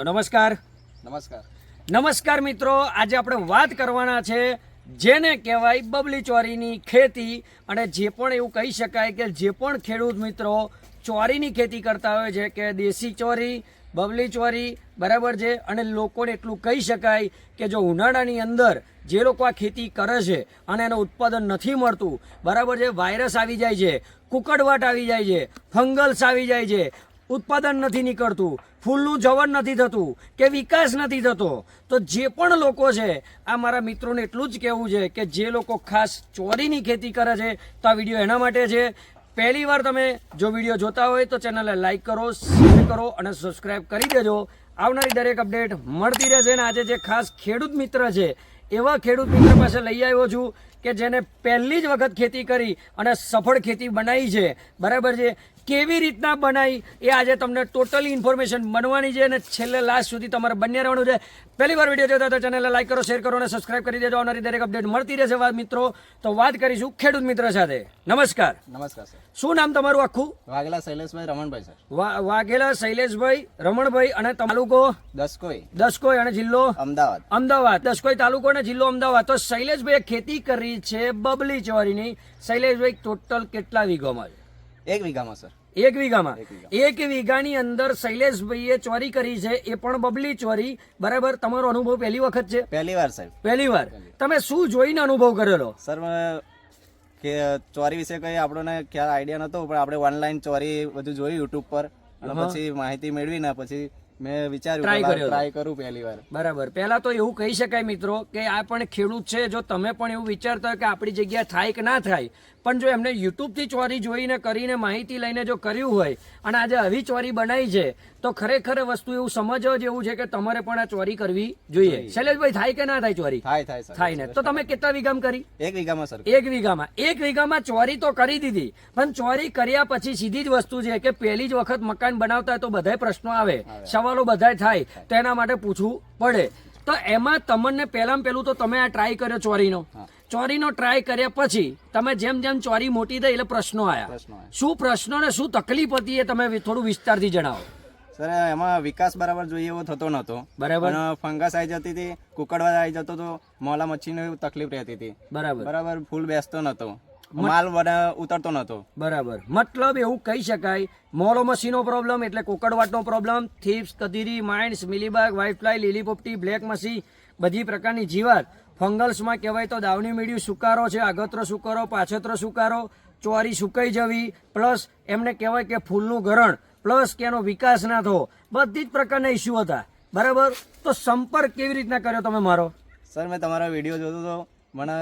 તો નમસ્કાર. નમસ્કાર. નમસ્કાર મિત્રો આજે આપણે વાત કરવાના છે જેને કહેવાય બબલી ચોરીની ખેતી અને જે પણ એવું કહી શકાય કે જે પણ ખેડૂત મિત્રો ચોરીની ખેતી કરતા હોય છે કે દેશી ચોરી બબલી ચોરી બરાબર છે? અને લોકોને એટલું કહી શકાય કે જો ઉનાળાની અંદર જે લોકો આ ખેતી કરે છે અને એનું ઉત્પાદન નથી મળતું બરાબર છે? વાયરસ આવી જાય છે કુકડવાટ આવી જાય છે ફંગલ્સ આવી જાય છે ઉત્પાદન નથી નીકળતું, ફૂલનું જવન નથી થતું, કે વિકાસ નથી થતો. તો જે પણ લોકો છે, આ મારા મિત્રોને એટલું જ કહેવું છે કે જે લોકો ખાસ ચોરીની ખેતી કરે છે, તો આ વીડિયો એના માટે છે. પહેલી વાર તમે જો વીડિયો જોતા હોય તો ચેનલને લાઈક કરો, શેર કરો અને સબસ્ક્રાઈબ કરી દેજો. આવનારી દરેક અપડેટ મળતી રહેશે અને આજે જે ખાસ ખેડૂત મિત્ર છે, એવા ખેડૂત મિત્ર પાસે લઈ આવ્યો છું કે જેને પહેલી જ વખત ખેતી કરી અને સફળ ખેતી બનાવી છે. બરાબર છે? કેવી રીતના બનાવી એ આજે તમને ટોટલી ઇન્ફોર્મેશન બનવાની છે અને છેલ્લે લાસ્ટ સુધી તમારે બંને રહેવાનું છે. પહેલી વાર વીડિયો જોતા તો ચેનલને લાઈક કરો શેર કરો અને સબસ્ક્રાઇબ કરી દેજો. આવનારી દરેક અપડેટ મળતી રહેશે વાત મિત્રો. તો વાત કરીશું ખેડૂત મિત્ર સાથે. નમસ્કાર. નમસ્કાર સર શું નામ તમારું આખું? વાઘેલા શૈલેષભાઈ રમણભાઈ સર વાઘેલા શૈલેષભાઈ રમણભાઈ અને તાલુકો? દસકોઈ. દસકોઈ અને જિલ્લો? અમદાવાદ. અમદાવાદ. દસકોઈ તાલુકો અને જિલ્લો અમદાવાદ. તો શૈલેષભાઈએ ખેતી કરી છે બબલી ચોરીની. શૈલેષભાઈ ટોટલ કેટલા વીઘોમાં છે? એક વીઘામાં સર એક વીઘામાં. એક વીઘાની અંદર શૈલેષભાઈએ ચોરી કરી છે એ પણ બબલી ચોરી. બરાબર? તમારો અનુભવ પહેલી વખત છે? પહેલી વાર સાહેબ. પહેલી વાર. તમે શું જોઈને અનુભવ કરેલો? સર કે ચોરી વિશે કઈ આપણને ખ્યાલ આઈડિયા નતો પણ આપણે ઓનલાઈન ચોરી બધું જોયું યુટ્યુબ પર. અને પછી માહિતી મેળવીને પછી મેં વિચાર્યું ટ્રાય કર્યો ટ્રાય કરું પહેલી વાર. બરાબર. પહેલા તો એવું કહી શકાય મિત્રો કે આ પણ ખેડૂત છે જો તમે પણ એવું વિચારતા હોય કે આપણી જગ્યા થાય કે ના થાય પણ જો એમને યુટ્યુબથી ચોરી જોઈને કરીને માહિતી લઈને જો કર્યું હોય અને આજે આવી ચોરી બનાવી છે તો ખરેખર વસ્તુ એવું સમજવા જેવું છે કે તમારે પણ આ ચોરી કરવી જોઈએ. શૈલેષભાઈ થાય કે ના થાય ચોરી? થાય થાય થાય ને. તો તમે કેટલા વીઘામાં કરી? એક વીઘામાં સર. એક વીઘામાં. એક વીઘામાં ચોરી તો કરી દીધી પણ ચોરી કર્યા પછી સીધી જ વસ્તુ છે કે પહેલી જ વખત મકાન બનાવતા હોય તો બધાય પ્રશ્નો આવે સવાલો બધા થાય તો એના માટે પૂછવું પડે. તો એમાં તમને પહેલામાં પહેલું તો તમે આ ટ્રાય કર્યો ચોરીનો. ચોરીનો ટ્રાય કર્યા પછી તમે જેમ જેમ ચોરી મોટી થઈ એટલે પ્રશ્નો આવ્યા શું પ્રશ્નો ને શું તકલીફ હતી એ તમે થોડું વિસ્તારથી જણાવો. સર એમાં વિકાસ બરાબર જોઈએ એવો થતો નહોતો. બરાબર. ફંગસ આવી જતી હતી કુકડવા આવી જતો તો મોલા મચ્છીની તકલીફ રહેતી હતી. બરાબર. બરાબર ફૂલ બેસતો નતો માલ ઉતરતો નતો બરાબર. મતલબ એવું કહી શકાય મોલો મસીનો પ્રોબ્લેમ એટલે કોકડવાટનો પ્રોબ્લેમ થીપ્સ કદીરી માઇન્ડ મિલીબાગ વ્હાઇટફ્લાય લીલી પોપટી બ્લેક મસી બધી પ્રકારની જીવાત ફંગલ્સમાં કહેવાય તો દાવની મીડિયું સુકારો છે આગતરો સુકારો પાછતરો સુકારો ચોરી સુકાઈ જવી પ્લસ એમને કહેવાય કે ફૂલનું ગરણ પ્લસ કે એનો વિકાસ ના થવો બધી જ પ્રકારના ઇસ્યુ હતા. બરાબર? તો સંપર્ક કેવી રીતના કર્યો તમે મારો? સર મેં તમારા વીડિયો જોતો હતો મને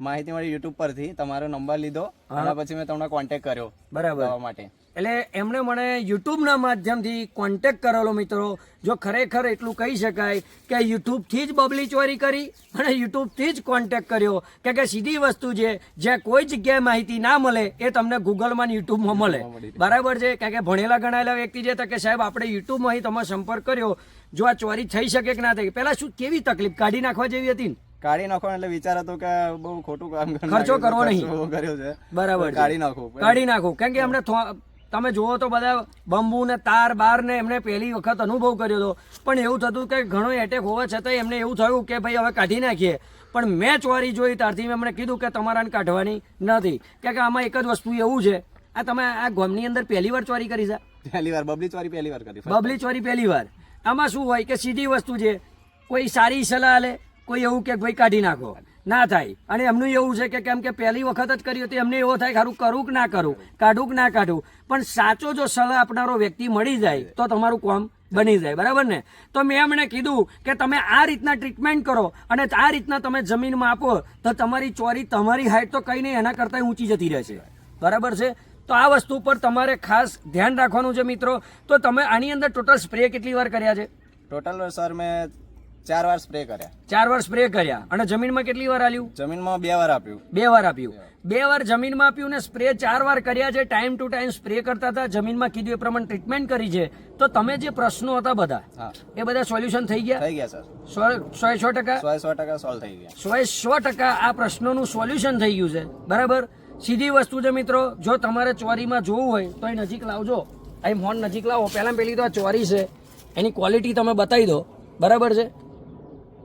માહિતી મળી યુટ્યુબ પરથી તમારો નંબર લીધો અને પછી મેં તમને કોન્ટેક્ટ કર્યો બરાબર. માટે. એટલે એમણે મને યુટ્યુબના માધ્યમથી કોન્ટેક કરેલો મિત્રો જો ખરેખર એટલું કહી શકાય કે યુટ્યુબથી જ બબલી ચોરી કરી અને યુટ્યુબથી જ કોન્ટેક કર્યો. કે કે સીધી વસ્તુ છે જ્યાં કોઈ જગ્યાએ માહિતી ના મળે એ તમને ગૂગલમાં ને યુટ્યુબમાં મળે. બરાબર છે? કારણ કે ભણેલા ગણાયેલા વ્યક્તિ છે તો કે સાહેબ આપણે યુટ્યુબમાં તમે સંપર્ક કર્યો. જો આ ચોરી થઈ શકે કે ના થઈ પહેલા શું કેવી તકલીફ? કાઢી નાખવા જેવી હતી કાઢી નાખો એટલે વિચાર હતો કે બહુ ખોટું કામ ખર્ચો કરવો નહીં. કર્યો છે? બરાબર કાઢી નાખો કાઢી નાખો. કેમ કે એમને થો- તમે જુઓ તો બધા બંબુ ને તાર બાર ને એમને પહેલી વખત અનુભવ કર્યો હતો. પણ એવું થતું કે ઘણો એટેક હોવા છતાં એમને એવું થયું કે ભાઈ હવે કાઢી નાખીએ. પણ મેં ચોરી જોઈ ત્યારથી મેં એમણે કીધું કે તમારે આને કાઢવાની નથી. કેમ કે આમાં એક જ વસ્તુ એવું છે. આ તમે આ ગામની અંદર પહેલી વાર ચોરી કરી છે? પહેલી વાર બબલી ચોરી પહેલી વાર કરી. બબલી ચોરી પહેલી વાર. આમાં શું હોય કે સીધી વસ્તુ છે. કોઈ સારી સલાહ લે કોઈ એવું કે ભાઈ કાઢી નાખો. ના થાય. અને એમનું એવું છે કે કેમ કે પહેલી વખત જ કર્યું હતી એમને એવો થાય ખરું કરું કે ના કરું, કાઢું કે ના કાઢું. પણ સાચો જો સલાહ આપનારો વ્યક્તિ મળી જાય તો તમારું કામ બની જાય. બરાબર ને? તો મેં એમણે કીધું કે તમે આ રીતના ટ્રીટમેન્ટ કરો અને આ રીતના તમે જમીનમાં આપો તો તમારી ચોરી, તમારી હાઈટ તો કંઈ નહીં, એના કરતાં ઊંચી જતી રહેશે. બરાબર છે? તો આ વસ્તુ પર તમારે ખાસ ધ્યાન રાખવાનું છે મિત્રો. તો તમે આની અંદર ટોટલ સ્પ્રે કેટલી વાર કર્યા છે? ટોટલ સર મેં ચાર વાર સ્પ્રે કર્યા. ચાર વાર સ્પ્રે કર્યા. અને જમીનમાં કેટલી વાર આલ્યું જમીનમાં બે વાર આપ્યું. બે વાર આપ્યું. બે વાર. જમીનમાં આપ્યું ને સ્પ્રે ચાર વાર કર્યા છે ટાઈમ ટુ ટાઈમ સ્પ્રે કરતા હતા. જમીનમાં કીધું એ પ્રમાણે ટ્રીટમેન્ટ કરી છે. તો તમે જે પ્રશ્નો હતા બધા એ બધા સોલ્યુશન થઈ ગયા? થઈ ગયા સર સો સો ટકા? સો સો ટકા સોલ્વ થઈ ગયા. સો સો ટકા આ પ્રશ્નોનું સોલ્યુશન થઈ ગયું છે. બરાબર? સીધી વસ્તુ છે મિત્રો જો તમારે ચોરીમાં જોવું હોય તો એ નજીક લાવજો. અહીં ફોન નજીક લાવો. પહેલાં પહેલી તો આ ચોરી છે. એની ક્વોલિટી તમે બતાવી દો. બરાબર છે?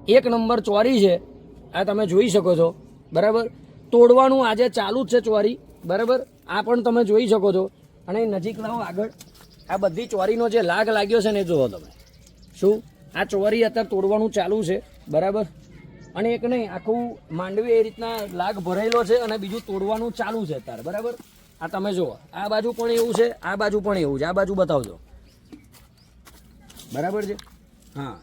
એક નંબર ચોરી છે. આ તમે જોઈ શકો છો. બરાબર? તોડવાનું આજે ચાલુ જ છે ચોરી. બરાબર? આ પણ તમે જોઈ શકો છો. અને નજીક લાવો આગળ. આ બધી ચોરીનો જે લાગ લાગ્યો છે ને એ જુઓ તમે. શું? આ ચોરી અત્યારે તોડવાનું ચાલુ છે. બરાબર? અને એક નહીં, આખું માંડવી એ રીતના લાગ ભરેલો છે અને બીજું તોડવાનું ચાલુ છે અત્યારે. બરાબર? આ તમે જુઓ. આ બાજુ પણ એવું છે, આ બાજુ પણ એવું છે. આ બાજુ બતાવજો. બરાબર છે? હા.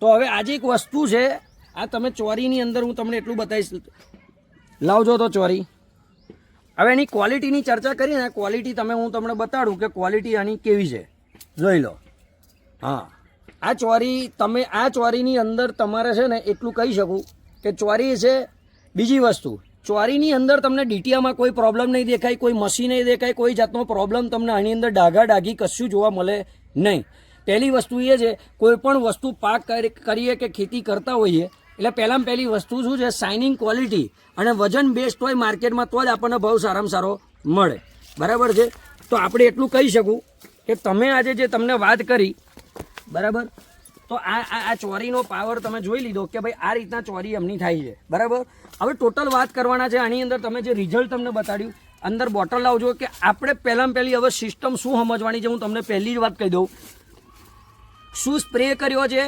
તો હવે આજે એક વસ્તુ છે. આ તમે ચોરીની અંદર હું તમને એટલું બતાવીશ. લાવજો તો ચોરી. હવે એની ક્વોલિટીની ચર્ચા કરીએ ને ક્વોલિટી તમે હું તમને બતાડું કે ક્વોલિટી આની કેવી છે. જોઈ લો. હા. આ ચોરી તમે, આ ચોરીની અંદર તમારે છે ને એટલું કહી શકું કે ચોરી છે બીજી વસ્તુ. ચોરીની અંદર તમને ડીટીઆમાં કોઈ પ્રોબ્લેમ નહીં દેખાય, કોઈ મશીન નહીં દેખાય, કોઈ જાતનો પ્રોબ્લેમ તમને આની અંદર ડાઘા ડાઘી કશું જોવા મળે નહીં. પહેલી વસ્તુ એ છે, કોઈ પણ વસ્તુ પાક કરીએ કે ખેતી કરતા હોઈએ, એટલે પહેલામાં પહેલી વસ્તુ શું છે સાઇનિંગ ક્વોલિટી અને વજન બેસ્ટ હોય માર્કેટમાં, તો જ આપણને ભાવ સારામાં સારો મળે. બરાબર છે? તો આપણે એટલું કહી શકું કે તમે આજે જે તમને વાત કરી, બરાબર? તો આ આ આ ચોરીનો પાવર તમે જોઈ લીધો કે ભાઈ આ રીતના ચોરી એમની થાય છે. બરાબર? હવે ટોટલ વાત કરવાના છે, આની અંદર તમે જે રિઝલ્ટ તમને બતાડ્યું, અંદર બોટલ લાવજો કે આપણે પહેલાં પહેલી હવે સિસ્ટમ શું સમજવાની છે, હું તમને પહેલી જ વાત કહી દઉં. શું સ્પ્રે કર્યો છે?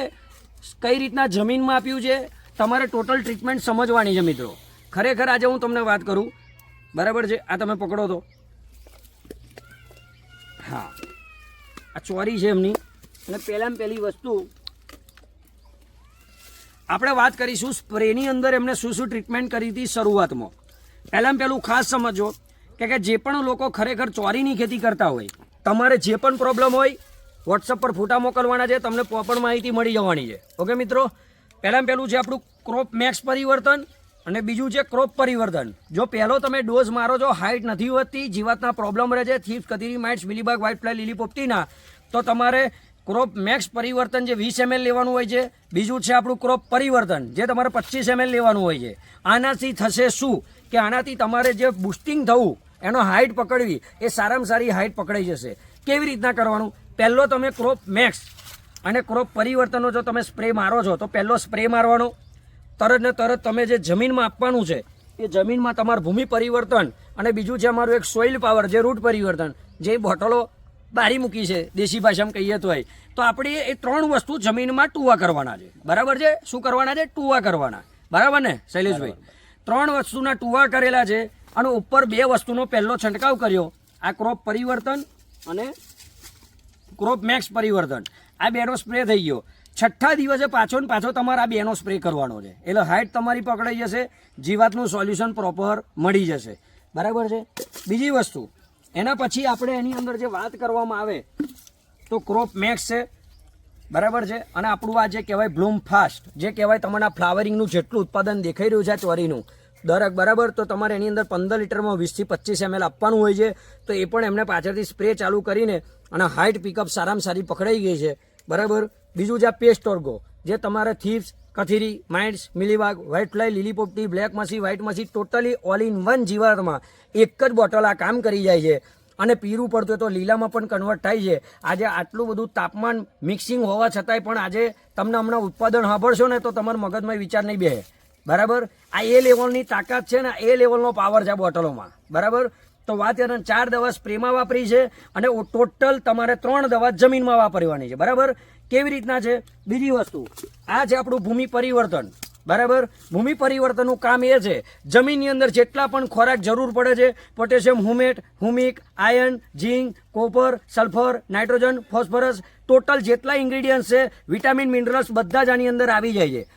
કઈ રીતના જમીનમાં આપ્યું છે? તમારે ટોટલ ટ્રીટમેન્ટ સમજવાની છે મિત્રો. ખરેખર આજે હું તમને વાત કરું. બરાબર છે? આ તમે પકડો તો. હા. આ ચોરી છે એમની. અને પહેલાં પહેલી વસ્તુ, આપણે વાત કરીશું સ્પ્રેની અંદર એમને શું શું ટ્રીટમેન્ટ કરી હતી શરૂઆતમાં. પહેલાં પહેલું ખાસ સમજો કે જે પણ લોકો ખરેખર ચોરીની ખેતી કરતા હોય, તમારે જે પણ પ્રોબ્લેમ હોય વોટ્સઅપ પર ફોટા મોકલવાના છે, તમને પણ માહિતી મળી જવાની છે. ઓકે મિત્રો? પહેલાં પહેલું છે આપણું ક્રોપ મેક્સ પરિવર્તન અને બીજું છે ક્રોપ પરિવર્તન. જો પહેલો તમે ડોઝ મારો છો હાઇટ નથી વધતી જીવાતના પ્રોબ્લેમ રહે છે થીફ કતીરી માઇટ્સ મિલીબાગ વ્હાઇટ ફ્લાય લીલી પોપટીના તો તમારે ક્રોપ મેક્સ પરિવર્તન જે વીસ એમએલ લેવાનું હોય છે, બીજું છે આપણું ક્રોપ પરિવર્તન, જે તમારે પચીસ એમએલ લેવાનું હોય છે. આનાથી થશે શું? કે આનાથી તમારે જે બુસ્ટિંગ થવું, એનો હાઇટ પકડવી, એ સારામાં સારી હાઇટ પકડાઈ જશે. કેવી રીતના કરવાનું? પહેલો તમે ક્રોપ મેક્સ અને ક્રોપ પરિવર્તનનો જો તમે સ્પ્રે મારો છો તો પહેલો સ્પ્રે મારવાનો. તરત ને તરત તમે જે જમીનમાં આપવાનું છે એ જમીનમાં તમારું ભૂમિ પરિવર્તન અને બીજું છે અમારું એક સોઇલ પાવર જે રૂટ પરિવર્તન જે બોટલો બારી મૂકી છે દેશી ભાષામાં કહીએ તો હોય તો આપણે એ ત્રણ વસ્તુ જમીનમાં ટૂવા કરવાના છે. બરાબર છે? શું કરવાના છે? ટૂવા કરવાના. બરાબર ને શૈલેષભાઈ? ત્રણ વસ્તુના ટૂવા કરેલા છે અને ઉપર બે વસ્તુનો પહેલો છંટકાવ કર્યો. આ ક્રોપ પરિવર્તન અને ક્રોપ મેક્સ પરિવર્તન. આ બેનો સ્પ્રે થઈ ગયો. છઠ્ઠા દિવસે પાછો ને પાછો તમારે આ બેનો સ્પ્રે કરવાનો છે. એટલે હાઇટ તમારી પકડાઈ જશે, જીવાતનું સોલ્યુશન પ્રોપર મળી જશે. બરાબર છે? બીજી વસ્તુ, એના પછી આપણે એની અંદર જે વાત કરવામાં આવે, તો ક્રોપ મેક્સ છે. બરાબર છે? અને આપણું આ જે કહેવાય બ્લૂમ ફાસ્ટ જે કહેવાય તમારા ફ્લાવરિંગનું જેટલું ઉત્પાદન દેખાઈ રહ્યું છે ચોરીનું દરેક બરાબર, તો તમારે એની અંદર પંદર લીટરમાં વીસથી પચીસ એમએલ આપવાનું હોય છે. તો એ પણ એમને પાછળથી સ્પ્રે ચાલુ કરીને અને હાઇટ પિકઅપ સારામાં સારી પકડાઈ ગઈ છે. બરાબર? બીજું છે આ પેસ્ટ ઓર્ગો જે તમારે થીપ્સ કથીરી માઇન્ડ્સ મિલીબાગ વ્હાઇટ ફ્લાય લીલી પોપટી બ્લેક મસી વ્હાઇટ મસી ટોટલી ઓલ ઇન વન જીવાતમાં એક જ બોટલ આ કામ કરી જાય છે. અને પીરું પડતું હોય તો લીલામાં પણ કન્વર્ટ થાય છે. આજે આટલું બધું તાપમાન મિક્સિંગ હોવા છતાંય પણ આજે તમને હમણાં ઉત્પાદન સાંભળશો ને તો તમારા મગજમાં વિચાર નહીં બે બરાબર? આ એ લેવલની તાકાત છે ને એ લેવલનો પાવર છે બોટલોમાં. બરાબર? તો વાત એને ચાર દવા સ્પ્રેમાં વાપરી છે અને ટોટલ તમારે ત્રણ દવા જમીનમાં વાપરવાની છે. બરાબર? કેવી રીતના છે? બીજી વસ્તુ, આ છે આપણું ભૂમિ પરિવર્તન. બરાબર? ભૂમિ પરિવર્તનનું કામ એ છે, જમીનની અંદર જેટલા પણ ખોરાક જરૂર પડે છે, potassium, humate, humic iron zinc, copper, sulphur, nitrogen, phosphorus, total જેટલા ઇન્ગ્રીડિયન્ટ્સ છે, વિટામિન મિનરલ્સ બધા જ આની અંદર આવી જાય છે.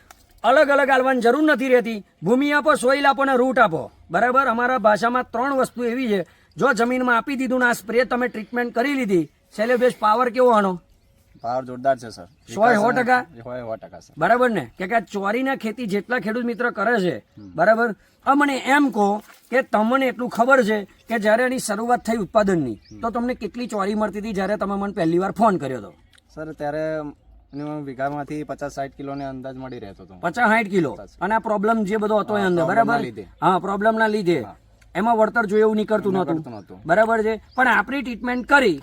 અલગ અલગ આલવાની જરૂર નથી રહેતી. ભૂમિ આપો સોઈલ આપો ને રૂટ આપો. બરાબર? અમારા ભાષામાં ત્રણ વસ્તુ એવી છે. જો જમીનમાં આપી દીધું ને આ સ્પ્રે તમે ટ્રીટમેન્ટ કરી લીધી સેલેબ્રેસ પાવર કેવો આનો? પાવર જોરદાર છે સર સો સો ટકા? બરાબર ને? કે આ ચોરીના ખેતી જેટલા ખેડૂત મિત્ર કરે છે. બરાબર? મને એમ કહો કે તમને એટલું ખબર છે કે જ્યારે એની શરૂઆત થઈ ઉત્પાદનની તો તમને કેટલી ચોરી મળતી હતી જ્યારે તમે મને પહેલી વાર ફોન કર્યો હતો? સર ત્યારે minimum વીઘામાંથી પચાસ સાઠ કિલોને અંદાજ મળી રહેતો હતો. પચાસ સાઠ કિલો? અને આ પ્રોબ્લેમ જે બધો હતો એ અંદર બરાબર? હા પ્રોબ્લેમ ના લીધે. એમાં વળતર જોઈએ એવું નીકળતું નહોતું. બરાબર છે? પણ આપણી ટ્રીટમેન્ટ કરી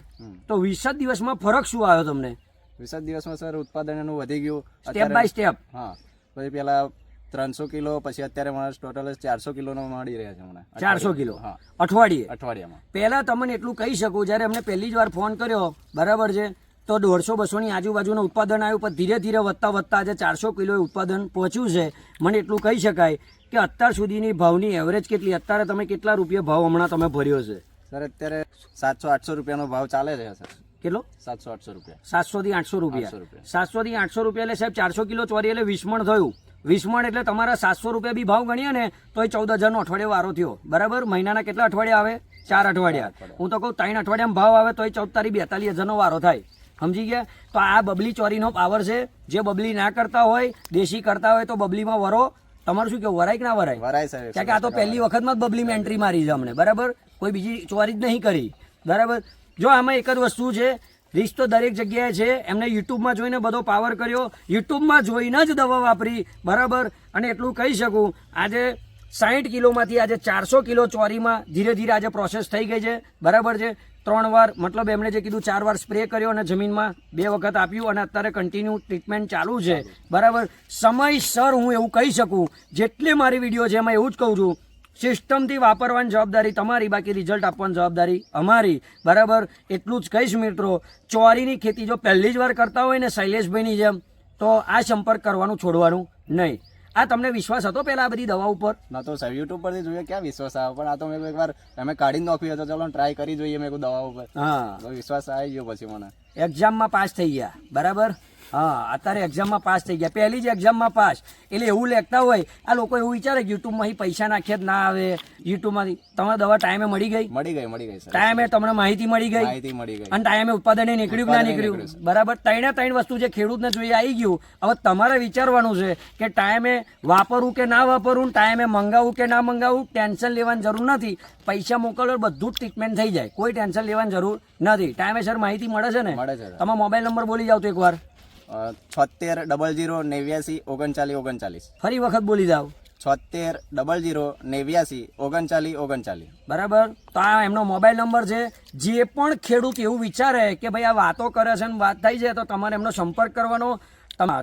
તો વીસ જ દિવસમાં ફરક શું આવ્યો તમને? વીસ જ દિવસમાં સર ઉત્પાદન એનું વધી ગયું. સ્ટેપ અત્યારે- બાય સ્ટેપ હા. પછી પેલા ત્રણસો કિલો પછી અત્યારે મારા ટોટલ ચારસો કિલો નો મળી રહ્યા છે મને ચારસો કિલો? અઠવાડિયે? અઠવાડિયામાં. પહેલા તમને એટલું કહી શકું જ્યારે અમને પહેલી જ વાર ફોન કર્યો બરાબર છે? તો દોઢસો બસોની આજુબાજુનું ઉત્પાદન આવ્યું પણ ધીરે ધીરે વધતા વધતા આજે ચારસો કિલો ઉત્પાદન પહોંચ્યું છે. મને એટલું કહી શકાય કે અત્યાર સુધીની ભાવની એવરેજ કેટલી? અત્યારે તમે કેટલા રૂપિયા ભાવ હમણાં તમે ભર્યો છે? સર અત્યારે સાતસો આઠસો રૂપિયાનો ભાવ ચાલે છે સર. કેટલો? સાતસો આઠસો રૂપિયા. સાતસો થી આઠસો રૂપિયા. 800 સાતસો થી આઠસો રૂપિયા એટલે સાહેબ ચારસો કિલો ચોરી એટલે વિસ્મણ થયું. વિસ્મણ એટલે તમારા સાતસો રૂપિયા બી ભાવ ગણીએ ને તો એ ચૌદ હજારનો અઠવાડિયો વારો થયો. બરાબર? મહિનાના કેટલા અઠવાડિયા આવે? ચાર અઠવાડિયા. હું તો કહું ત્રણ અઠવાડિયામાં ભાવ આવે તો એ ચૌદ તારીખ બેતાલીસ હજારનો વારો થાય. સમજી ગયા? તો આ બબલી ચોરીનો પાવર છે. જે બબલી ના કરતા હોય દેશી કરતા હોય તો બબલીમાં વરો. તમારું શું કેવું? વરાય કે ના વરાય? વરાય સાહેબ કારણ કે આ તો પહેલી વખતમાં જ બબલીમાં એન્ટ્રી મારી છે અમને. બરાબર? કોઈ બીજી ચોરી જ નહીં કરી. બરાબર? જો આમાં એક જ વસ્તુ છે રીસ તો દરેક જગ્યાએ છે. એમને યુટ્યુબમાં જોઈને બધો પાવર કર્યો. યુટ્યુબમાં જોઈને જ દવા વાપરી. બરાબર? અને એટલું કહી શકું આજે સાહીઠ કિલોમાંથી આજે ચારસો કિલો ચોરીમાં ધીરે ધીરે આજે પ્રોસેસ થઈ ગઈ છે. બરાબર છે? ત્રણ વાર, મતલબ એમણે જે કીધું, ચાર વાર સ્પ્રે કર્યો અને જમીનમાં બે વખત આપ્યું અને અત્યારે કન્ટિન્યુ ટ્રીટમેન્ટ ચાલુ છે. બરાબર? સમયસર હું એવું કહી શકું, જેટલી મારી વીડિયો છે એમાં એવું જ કહું છું સિસ્ટમથી વાપરવાની જવાબદારી તમારી, બાકી રિઝલ્ટ આપવાની જવાબદારી અમારી. બરાબર? એટલું જ કહીશ મિત્રો, ચોરીની ખેતી જો પહેલી જ વાર કરતા હોય ને શૈલેષભાઈની જેમ, તો આ સંપર્ક કરવાનું છોડવાનું નહીં. આ તમને વિશ્વાસ હતો પહેલા આ બધી દવા ઉપર? ના તો સાહેબ યુટ્યુબ પરથી જોઈએ ક્યાં વિશ્વાસ આવે? પણ આ તો મેં એકવાર અમે કાઢી નાખ્યું હતો ચલો ટ્રાય કરી જોઈએ મેં દવા ઉપર. હા. વિશ્વાસ આવી ગયો પછી મને. એક્ઝામમાં પાસ થઈ ગયા. બરાબર? હા અત્યારે એક્ઝામમાં પાસ થઈ ગયા. પહેલી જ એક્ઝામમાં પાસ. એટલે એવું લેખતા હોય આ લોકો એવું વિચારે કે યુટ્યુબમાં પૈસા નાખ્યા જ ના આવે. યુટ્યુબમાંથી તમને દવા ટાઈમે મળી ગઈ? મળી ગઈ મળી ગઈ ટાઈમે તમને માહિતી મળી ગઈ? માહિતી મળી ગઈ. અને ટાઈમે ઉત્પાદન નીકળ્યું ના નીકળ્યું. બરાબર? ત્રણે ત્રણ વસ્તુ જે ખેડૂતને જોઈએ આવી ગયું હવે તમારે વિચારવાનું છે કે ટાઈમે વાપરવું કે ના વાપરવું ટાઈમે મંગાવવું કે ના મંગાવવું ટેન્શન લેવાની જરૂર નથી. પૈસા મોકલો બધું જ ટ્રીટમેન્ટ થઈ જાય. કોઈ ટેન્શન લેવાની જરૂર નથી. ટાઈમે સર માહિતી મળે છે ને? મળે છે સર. તમારો મોબાઈલ નંબર બોલી જાવ તો એકવાર. છોતેર ડબલ જીરો નેવ્યાસી ઓગણચાલીસ ઓગણચાલીસ. ફરી વખત બોલી જાઓ. છોતેર ડબલ જીરો નેવ્યાસી ઓગણચાલીસ ઓગણચાલીસ. બરાબર? તો આ એમનો મોબાઈલ નંબર છે. જે પણ ખેડૂત એવું વિચારે કે ભાઈ આ વાતો કરે છે ને વાત થઈ છે તો તમારે એમનો સંપર્ક કરવાનો.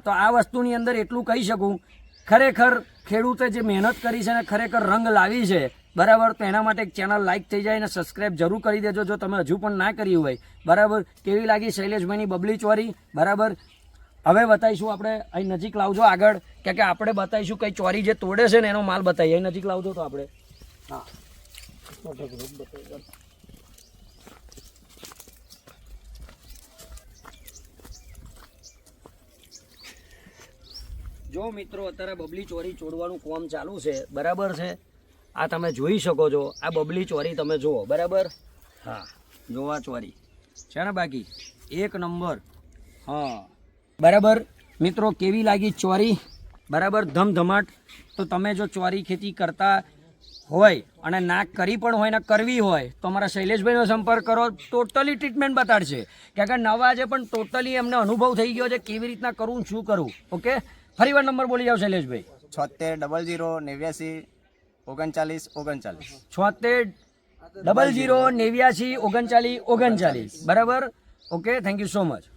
તો આ વસ્તુની અંદર એટલું કહી શકું. ખરેખર ખેડૂતે જે મહેનત કરી છે ને ખરેખર રંગ લાવી છે બરાબર? તો એના માટે એક ચેનલ લાઇક થઈ જાય અને સબસ્ક્રાઈબ જરૂર કરી દેજો. જો તમે હજુ પણ ના કરી હોય બરાબર? કેવી લાગી શૈલેષભાઈની બબલી ચોરી? બરાબર? હવે બતાવીશું આપણે, અહીં નજીક લાવજો આગળ. કે કે આપણે બતાવીશું કઈ ચોરી જે તોડે છે ને એનો માલ બતાવીએ. અહીં નજીક લાવજો તો આપણે. હા. જો મિત્રો, અત્યારે બબલી ચોરી ચોડવાનું કોમ ચાલુ છે. બરાબર છે? આ તમે જોઈ શકો છો. આ બબલી ચોરી તમે જુઓ. બરાબર? હા. જોવા ચોરી. છે ને બાકી? એક નંબર. હા. બરાબર? મિત્રો કેવી લાગી ચોરી? બરાબર? ધમધમાટ. તો તમે જો ચોરી ખેતી કરતા હોય અને ના કરી પણ હોય ને કરવી હોય તો અમારા શૈલેષભાઈનો સંપર્ક કરો. ટોટલી ટ્રીટમેન્ટ બતાડશે. કે નવા છે પણ ટોટલી એમને અનુભવ થઈ ગયો છે કેવી રીતના કરવું શું કરવું ઓકે? ફરી વાર નંબર બોલી જાઓ શૈલેષભાઈ. છોતેર ડબલ જીરો નેવ્યાસી ઓગણચાલીસ ઓગણચાલીસ. છોતેર ડબલ જીરો નેવ્યાસી ઓગણચાલીસ ઓગણચાલીસ. બરાબર? Okay? Thank you so much